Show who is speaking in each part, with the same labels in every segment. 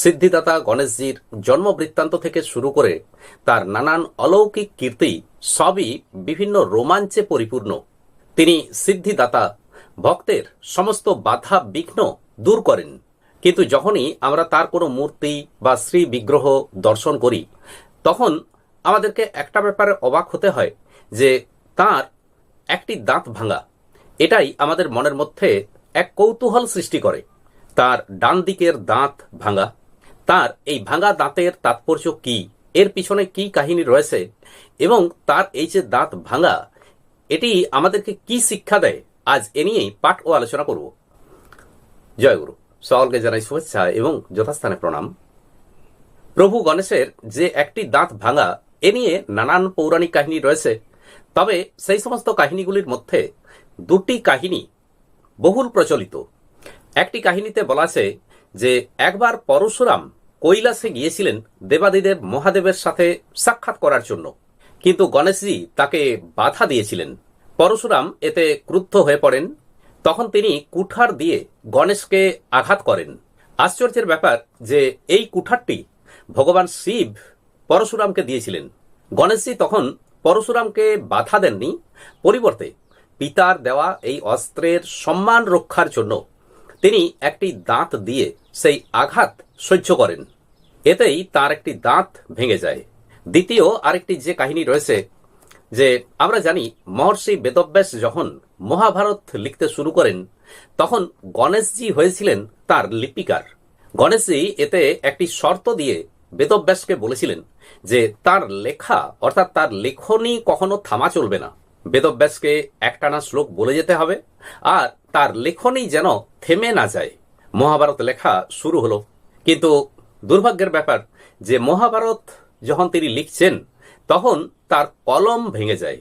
Speaker 1: সিদ্ধিদাতা গণেশজির জন্ম বৃত্তান্ত থেকে শুরু করে তার নানান অলৌকিক কীর্তি সবই বিভিন্ন রোমাঞ্চে পরিপূর্ণ। তিনি সিদ্ধিদাতা, ভক্তের সমস্ত বাধা বিঘ্ন দূর করেন। কিন্তু যখনই আমরা তার কোনো মূর্তি বা শ্রী বিগ্রহ দর্শন করি, তখন আমাদেরকে একটা ব্যাপারে অবাক হতে হয় যে তার একটি দাঁত ভাঙা, এটাই আমাদের মনের মধ্যে এক কৌতূহল সৃষ্টি করে। তার ডান দিকের দাঁত ভাঙা তার এই ভাঙা দাঁতের তাৎপর্য কি? এর পিছনে কি কাহিনী রয়েছে? এবং তার এই যে দাঁত ভাঙা, এটি আমাদেরকে কি শিক্ষা দেয়? আজ এ নিয়েই পাঠ ও আলোচনা করব। জয় গুরু সকলকে জানাই শুভেচ্ছা এবং যথাস্থানে প্রণাম। প্রভু গণেশের যে একটি দাঁত ভাঙা, এ নিয়ে নানান পৌরাণিক কাহিনী রয়েছে। তবে সেই সমস্ত কাহিনীগুলির মধ্যে দুটি কাহিনী বহুল প্রচলিত। একটি কাহিনীতে বলা আছে যে একবার পরশুরাম কৈলাসে গিয়েছিলেন দেবাদিদেব মহাদেবের সাথে সাক্ষাৎ করার জন্য। কিন্তু গণেশজি তাকে বাধা দিয়েছিলেন। পরশুরাম এতে ক্রুদ্ধ হয়ে পড়েন। তখন তিনি কুঠার দিয়ে গণেশকে আঘাত করেন। আশ্চর্যের ব্যাপার যে এই কুঠারটি ভগবান শিব পরশুরামকে দিয়েছিলেন। গণেশজি তখন পরশুরামকে বাধা দেননি। পরিবর্তে পিতার দেওয়া এই অস্ত্রের সম্মান রক্ষার জন্য তিনি একটি দাঁত দিয়ে সেই আঘাত সহ্য করেন। এতেই তার একটি দাঁত ভেঙে যায়। দ্বিতীয় আরেকটি যে কাহিনী রয়েছে, যে আমরা জানি, মহর্ষি বেদব্যাস যখন মহাভারত লিখতে শুরু করেন, তখন গণেশজি হয়েছিলেন তার লিপিকার। গণেশজি এতে একটি শর্ত দিয়ে বেদব্যাসকে বলেছিলেন যে তার লেখা অর্থাৎ তার লেখনী কখনো থামা চলবে না। বেদব্যাসকে একটানা শ্লোক বলে যেতে হবে, আর তার লেখনই যেন থেমে না যায়। মহাভারত লেখা শুরু হলো। কিন্তু দুর্ভাগ্যের ব্যাপার, যে মহাভারত যখন তিনি লিখছেন, তখন তার কলম ভেঙে যায়।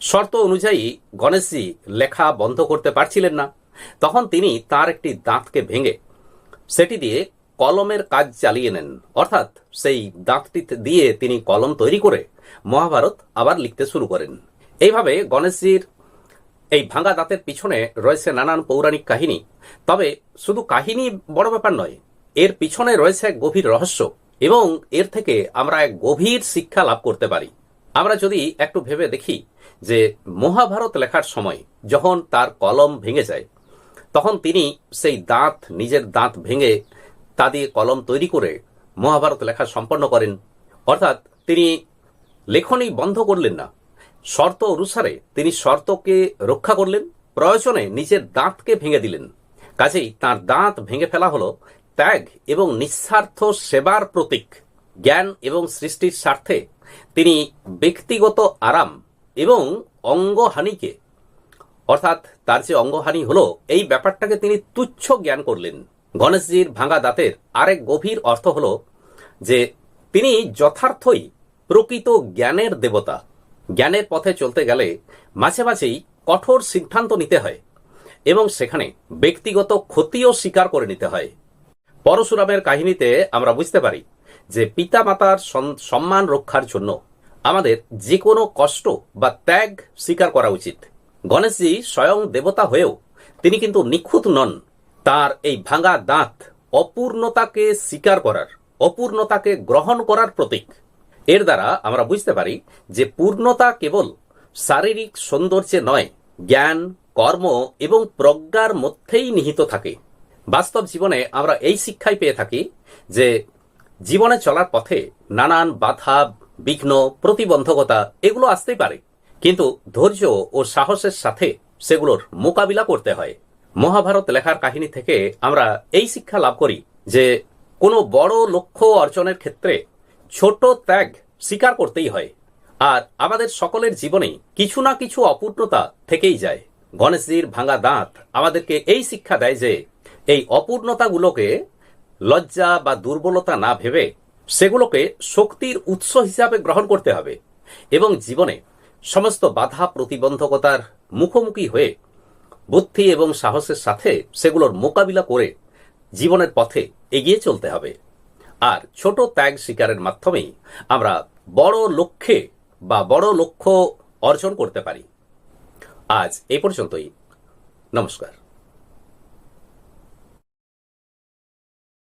Speaker 1: শর্ত অনুযায়ী গণেশজি লেখা বন্ধ করতে পারছিলেন না। তখন তিনি তার একটি দাঁতকে ভেঙে সেটি দিয়ে কলমের কাজ চালিয়ে নেন। অর্থাৎ সেই দাঁতটি দিয়ে তিনি কলম তৈরি করে মহাভারত আবার লিখতে শুরু করেন। এইভাবে গণেশজির এই ভাঙা দাঁতের পিছনে রয়েছে নানান পৌরাণিক কাহিনী। তবে শুধু কাহিনী বড় ব্যাপার নয়, এর পিছনে রয়েছে এক গভীর রহস্য এবং এর থেকে আমরা এক গভীর শিক্ষা লাভ করতে পারি। আমরা যদি একটু ভেবে দেখি যে মহাভারত লেখার সময় যখন তার কলম ভেঙে যায়, তখন তিনি সেই দাঁত, নিজের দাঁত ভেঙে তা দিয়ে কলম তৈরি করে মহাভারত লেখা সম্পন্ন করেন। অর্থাৎ তিনি লেখনী বন্ধ করলেন না। শর্ত অনুসারে তিনি শর্তকে রক্ষা করলেন, প্রয়োজনে নিজের দাঁতকে ভেঙে দিলেন। কাজেই তার দাঁত ভেঙে ফেলা হলো ত্যাগ এবং নিঃস্বার্থ সেবার প্রতীক, জ্ঞান এবং সৃষ্টির স্বার্থে। তিনি ব্যক্তিগত আরাম এবং অঙ্গহানিকে, অর্থাৎ তার যে অঙ্গহানি হলো, এই ব্যাপারটাকে তিনি তুচ্ছ জ্ঞান করলেন। গণেশজির ভাঙা দাঁতের আরেক গভীর অর্থ হল যে, তিনি যথার্থই প্রকৃত জ্ঞানের দেবতা। জ্ঞানের পথে চলতে গেলে মাঝে মাঝেই কঠোর সিদ্ধান্ত নিতে হয় এবং সেখানে ব্যক্তিগত ক্ষতিও স্বীকার করে নিতে হয়। পরশুরামের কাহিনীতে আমরা বুঝতে পারি যে পিতামাতার সম্মান রক্ষার জন্য আমাদের যে কোনো কষ্ট বা ত্যাগ স্বীকার করা উচিত। গণেশজি স্বয়ং দেবতা হয়েও তিনি কিন্তু নিখুঁত নন। তার এই ভাঙা দাঁত অপূর্ণতাকে স্বীকার করার, অপূর্ণতাকে গ্রহণ করার প্রতীক। এর দ্বারা আমরা বুঝতে পারি যে পূর্ণতা কেবল শারীরিক সৌন্দর্যে নয়, জ্ঞান, কর্ম এবং প্রজ্ঞার মধ্যেই নিহিত থাকে। বাস্তব জীবনে আমরা এই শিক্ষাই পেয়ে থাকি যে জীবনে চলার পথে নানান বাধা, বিঘ্ন, প্রতিবন্ধকতা এগুলো আসতেই পারে। কিন্তু ধৈর্য ও সাহসের সাথে সেগুলোর মোকাবিলা করতে হয়। মহাভারত লেখার কাহিনী থেকে আমরা এই শিক্ষা লাভ করি যে কোনো বড় লক্ষ্য অর্জনের ক্ষেত্রে ছোট ত্যাগ স্বীকার করতেই হয়। আর আমাদের সকলের জীবনে কিছু না কিছু অপূর্ণতা থেকেই যায়। গণেশজির ভাঙা দাঁত আমাদেরকে এই শিক্ষা দেয় যে, এই অপূর্ণতাগুলোকে লজ্জা বা দুর্বলতা না ভেবে সেগুলোকে শক্তির উৎস হিসাবে গ্রহণ করতে হবে এবং জীবনে সমস্ত বাধা প্রতিবন্ধকতার মুখোমুখি হয়ে বুদ্ধি এবং সাহসের সাথে সেগুলোর মোকাবিলা করে জীবনের পথে এগিয়ে চলতে হবে। আর ছোট ত্যাগ শিকারের মাধ্যমেই আমরা বড় লক্ষ্যে বা বড় লক্ষ্য অর্জন করতে পারি। আজ এই পর্যন্তই। নমস্কার।